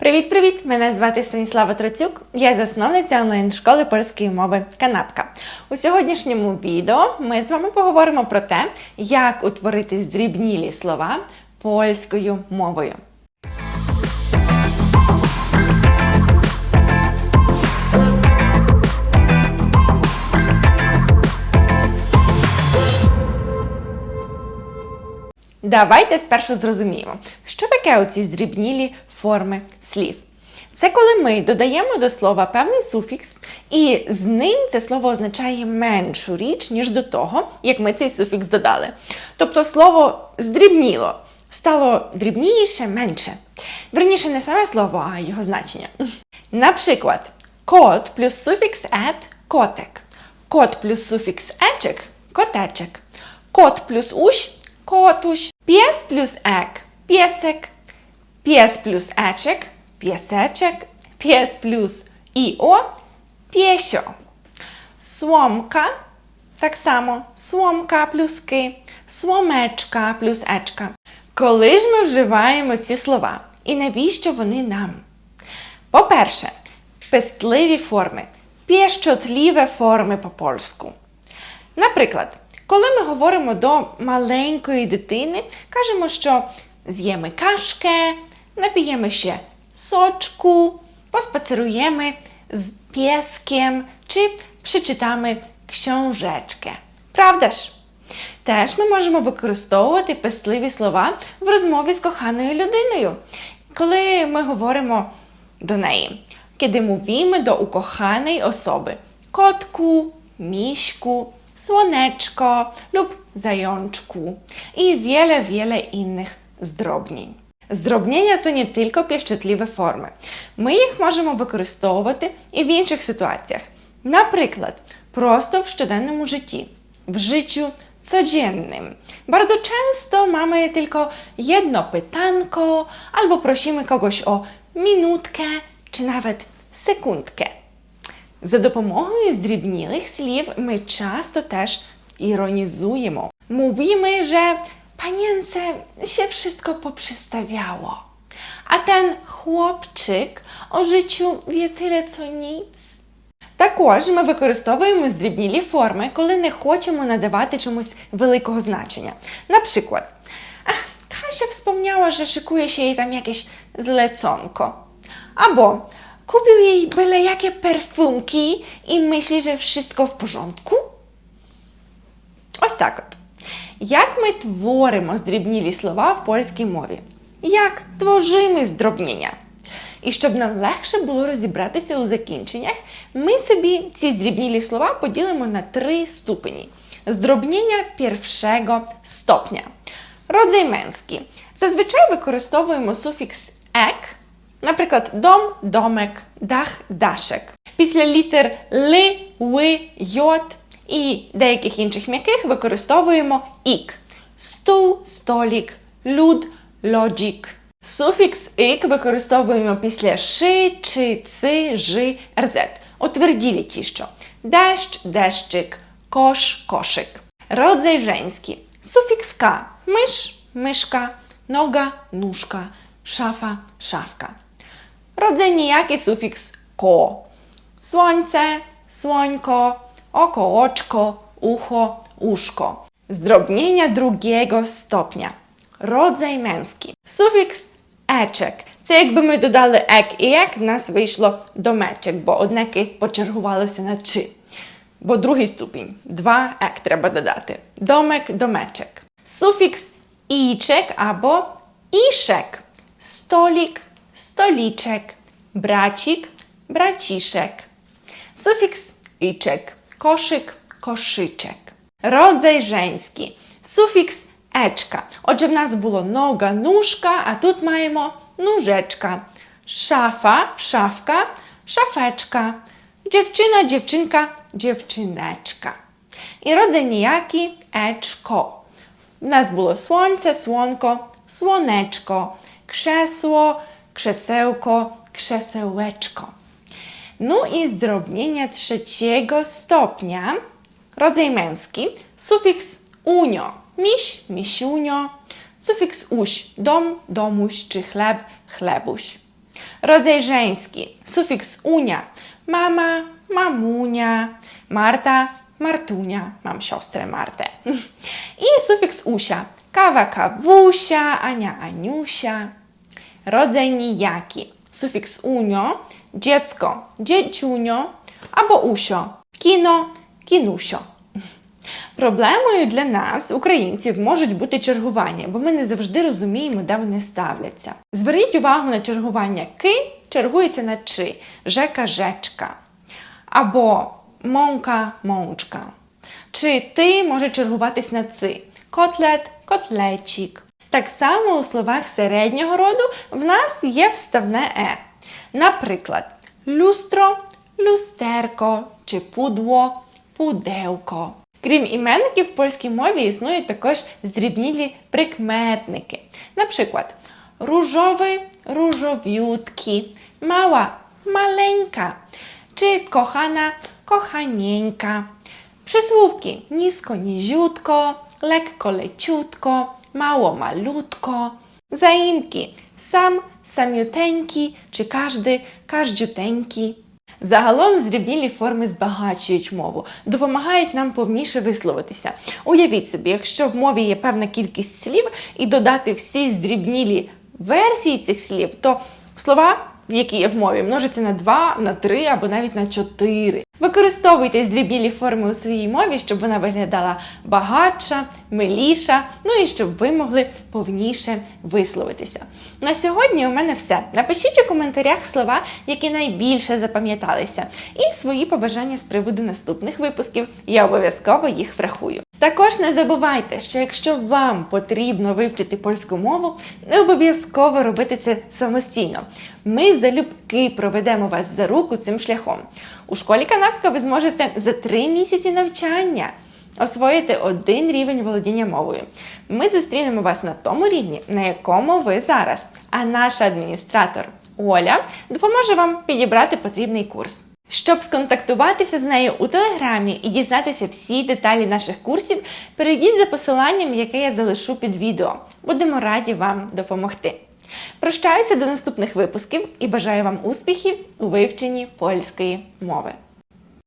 Привіт-привіт! Мене звати Станіслава Троцюк. Я засновниця онлайн-школи польської мови Канапка. У сьогоднішньому відео ми з вами поговоримо про те, як утворити здрібнілі слова польською мовою. Давайте спершу зрозуміємо, що таке оці здрібнілі форми слів. Це коли ми додаємо до слова певний суфікс, і з ним це слово означає меншу річ, ніж до того, як ми цей суфікс додали. Тобто слово здрібніло стало дрібніше, менше. Верніше, не саме слово, а його значення. Наприклад, кот плюс суфікс ет котик. Кот плюс суфікс ечик котечек. Кот плюс уш котуś. Pies plus ek piesek. Pies plus eczek pieseczek. Pies plus io piesio. Słomka так само сłomka плюс ки, сłomeczka плюс ечка. Коли ж ми вживаємо ці слова? І навіщо вони нам? По-перше, пестливі форми, піщотліві форми по польську. Наприклад, коли ми говоримо до маленької дитини, кажемо, що з'їмо кашке, нап'ємо ще сочку, поспацеруємо з пєском чи прочитаємо książeczkę. Правда ж? Теж ми можемо використовувати пестливі слова в розмові з коханою людиною, коли ми говоримо до неї. Kiedy mówimy do ukochanej osoby kotku, miśku, słoneczko lub zajączku i wiele, wiele innych zdrobnień. Здробнення то не тільки піщотливі форми. Ми їх можемо використовувати і в інших ситуаціях. Наприклад, просто в щоденному житті, w życiu codziennym. Bardzo często mamy tylko jedno pytanko albo prosimy kogoś o minutkę czy nawet sekundkę. За допомогою здрібнілих слів ми часто теж іронізуємо. Mówimy, że panience się wszystko poprzystawiało, a ten chłopczyk o życiu wie tyle co nic. Також ми використовуємо здрібнілі форми, коли не хочемо надавати чомусь великого значення. Наприклад, «Ach, Kasia wspomniała, że szykuje się jej tam jakieś zleconko. Albo kupił jej byle jakie perfumki i myśli, że wszystko w porządku? Ось так от. Як ми творимо здрібнілі слова в польській мові? Як творимо здробнення? І щоб нам легше було розібратися у закінченнях, ми собі ці здрібнілі слова поділимо на три ступені. Здробнення першого стопня. Męski. Зазвичай використовуємо суфікс ек, наприклад, дом, домек, дах, дашек. Після літер ли, ви, йот і деяких інших м'яких використовуємо ік. Стул, столік, люд, лоджік. Суфікс ик використовуємо після ши, чи, ци, жи, рзет. Утверділі ті що. Дещ, дещик, кош, кошик. Роdzaj żeński. Суфікс к. Миш, мишка, нога, nóżka, szafa, szafka. Rodzaj niejaki sufiks ko. Słońce, słońko, oko, oczko, ucho, uszko. Zdrobnienia drugiego stopnia. Rodzaj męski. Суфікс ечек. Це якби ми додали ек і ек, в нас вийшло домечек, бо одне ки почергувалося на чи. Бо другий ступінь. Два ек треба додати. Домек, домечек. Суфікс ічек або ішек. Столік, столічек. Брачик, брачішек. Суфікс ічек. Koszyk, koszyczek. Rodzaj żeński. Суфікс ечка. Отже, в нас було нога, nóżka, а тут маємо nóżeczka. Szafa, szafka, szafeczka. Dziewczyna, dziewczynka, dziewczyneczka. І роdzaj niejaki eczko. W nas było słońce, słonko, słoneczko, krzesło, krzesełko, krzesełeczko. No i zdrobnienia trzeciego stopnia, rodzaj męski, sufiks unio, miś, misiunio, sufiks uś, dom, domuś czy chleb, chlebuś. Rodzaj żeński. Sufiks unia. Mama, mamunia. Marta, Martunia. Mam siostrę Martę. I sufiks usia. Kawa, kawusia. Ania, Aniusia. Rodzaj nijaki. Sufiks unio. Dziecko, dzieciunio. Albo usio. Кіно, кінусьо. Проблемою для нас, українців, можуть бути чергування, бо ми не завжди розуміємо, де вони ставляться. Зверніть увагу на чергування ки чергується на чи, жека жечка. Або монка мончка. Чи ти може чергуватись на ци. Котлет, котлетчик. Так само у словах середнього роду в нас є вставне е. Наприклад, люстро, люстерко чи пудло, пуделко. Крім іменників, в польській мові існують також здрібнілі прикметники. Наприклад, różowy, różowiutki, mała, maleńka, czy kochana, kochanieńka. Przysłówki nisko, niziutko, lekko, leciutko, mało, malutko. Zaimki сам, samiuteńki, чи każdy, każdziuteńki. Загалом здрібнілі форми збагачують мову, допомагають нам повніше висловитися. Уявіть собі, якщо в мові є певна кількість слів і додати всі здрібнілі версії цих слів, то слова, які є в мові, множаться на 2, на 3 або навіть на 4. Використовуйте здрібнілі форми у своїй мові, щоб вона виглядала багатша, миліша, ну і щоб ви могли повніше висловитися. На сьогодні у мене все. Напишіть у коментарях слова, які найбільше запам'яталися, і свої побажання з приводу наступних випусків. Я обов'язково їх врахую. Також не забувайте, що якщо вам потрібно вивчити польську мову, не обов'язково робити це самостійно. Ми залюбки проведемо вас за руку цим шляхом. У школі канапка ви зможете за три місяці навчання освоїти один рівень володіння мовою. Ми зустрінемо вас на тому рівні, на якому ви зараз. А наш адміністратор Оля допоможе вам підібрати потрібний курс. Щоб сконтактуватися з нею у телеграмі і дізнатися всі деталі наших курсів, перейдіть за посиланням, яке я залишу під відео. Будемо раді вам допомогти. Прощаюся до наступних випусків і бажаю вам успіхів у вивченні польської мови.